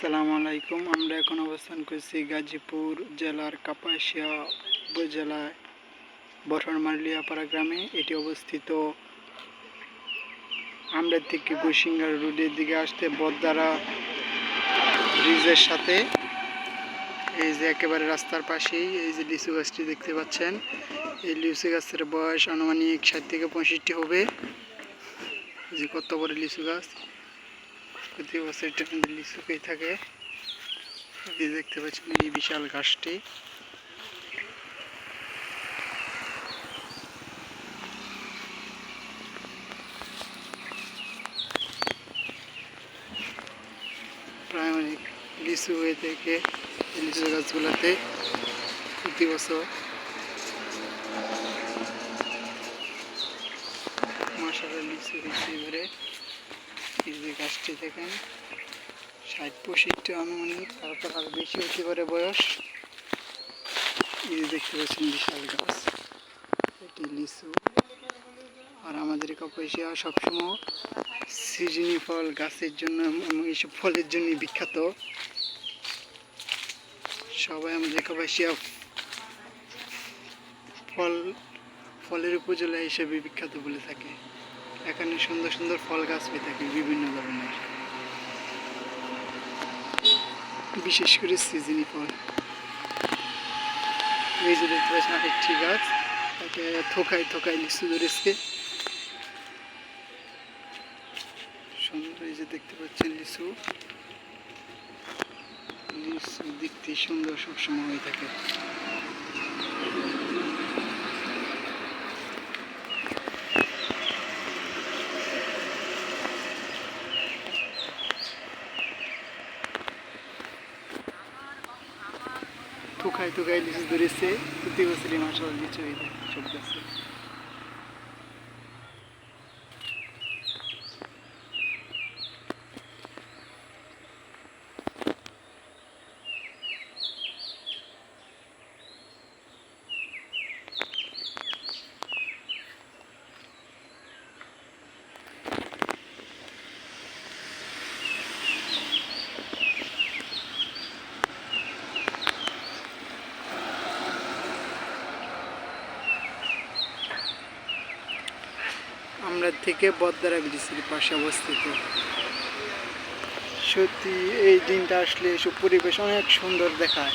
আসসালামু আলাইকুম। আমরা এখন অবস্থান করছি গাজীপুর জেলার কাপাসিয়া উপজেলায় বঠনমালিয়াপাড়া গ্রামে। এটি অবস্থিত আমরা থেকে গুসিঙ্গার রোডের দিকে আসতে বদ্দারা ব্রিজের সাথে। এই যে একেবারে রাস্তার পাশেই এই যে লিচু গাছটি দেখতে পাচ্ছেন। এই লিচু গাছের বয়স আনুমানিক ষাট থেকে পঁয়ষট্টি হবে। যে কত বড় লিচু গাছ। প্রতি বছর এটা লিচুকেই থাকে। দেখতে পাচ্ছেন এই বিশাল ঘাসটি। প্রায় অনেক লিচু হয়ে থেকে লিচু গাছগুলোতে প্রতি বছর মাসালা লিচু হয়েছে এবারে এই যে গাছটি দেখেন। ষাট পঁয়ষট্টি আনুমানিক তারপর আর বেশি হতে পারে বয়স। এই দেখতে পাচ্ছেন বিশাল গাছ। এটি লিচু। আর আমাদের কাপাসিয়া সবসময় সিজনি ফল গাছের জন্য এবং এইসব ফলের জন্য বিখ্যাত। সবাই আমাদের কাপাসিয়া ফল, ফলের উপজেলা হিসেবে বিখ্যাত বলে থাকে। এখানে সুন্দর সুন্দর ফল গাছ পেয়ে থাকে, বিভিন্ন ধরনের। বিশেষ করে সিজনি ফল। এই যে দেখতে পাচ্ছেন আরেকটি গাছ, তাকে থোকায় থোকায় লিচু ধরেছে। সুন্দর এই যে দেখতে পাচ্ছেন লিচু। লিচু দেখতে সুন্দর সবসময় হয়ে থাকে। থুকায় থুকায় লিচু ধরেছে প্রতি বছরই মাসাল লিচু হয়ে যায় সব আমরা থেকে বদারা ব্রিজের পাশে অবস্থিত। সত্যি, এই দিনটা আসলে এসব পরিবেশ অনেক সুন্দর দেখায়।